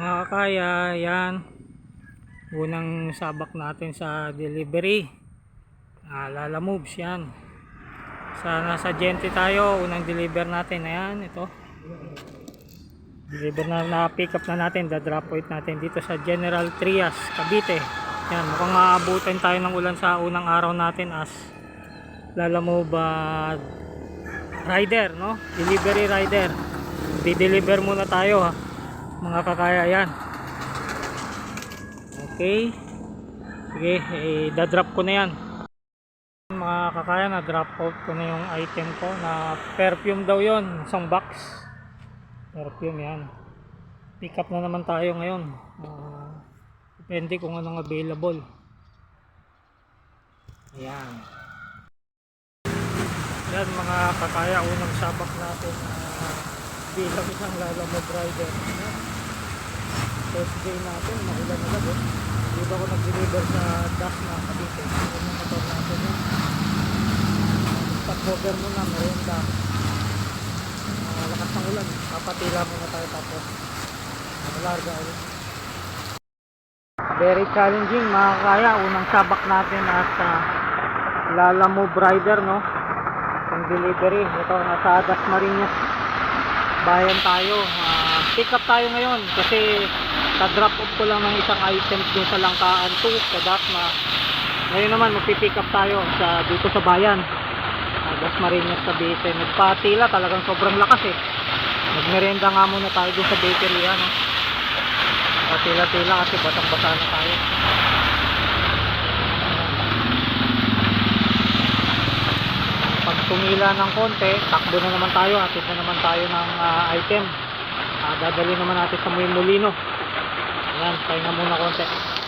Mga kaya, yan. Unang sabak natin sa delivery. Ah, Lala Moves, yan. Sa nasa Gente tayo, unang deliver natin. Ayan, ito. Deliver na, na pick up na natin, da-drop point natin dito sa General Trias, Cavite. Yan, mukhang aabutin tayo ng ulan sa unang araw natin as Lala Move ah, rider, no? Delivery rider. Di-deliver muna tayo, ha? Mga kakaya yan. Okay. Sige, eh, da-drop ko na yan. Mga kakaya, na-drop out ko na yung item ko na perfume daw yon isang box. Perfume yan. Pick up na naman tayo ngayon. Ah, depende kung anong available. Ayan. Yan mga kakaya, unang sabak natin uh, bilang isang lalamog rider. First day natin, maulan na lang. Eh. Dito ako nag-deliver sa DAS na. Yan yung motor natin yun. Stop cover muna, merienda. Uh, lakas ng ulan. Papatila muna tayo tapos malarga ulit. Very challenging mga kaya. Unang sabak natin at uh, Lala Move Rider no. Ang delivery. Ito nasa Das Marinas. Bayan tayo. Ah, pick up tayo ngayon kasi ka-drop off ko lang ng isang item dun sa Langkaan 2 sa Dasma. Ngayon naman magpi-pick up tayo sa dito sa bayan. Uh, Das Marinas Cavite. Nagpatila talagang sobrang lakas eh. Nagmerenda nga muna tayo dun sa bakery ano. Patila-tila kasi basang-basa na tayo. Tumila ng konti, takbo na naman tayo, atid na naman tayo ng ah, item. Ah, dadali naman natin sa Molino. Ayan, pahinga muna konti.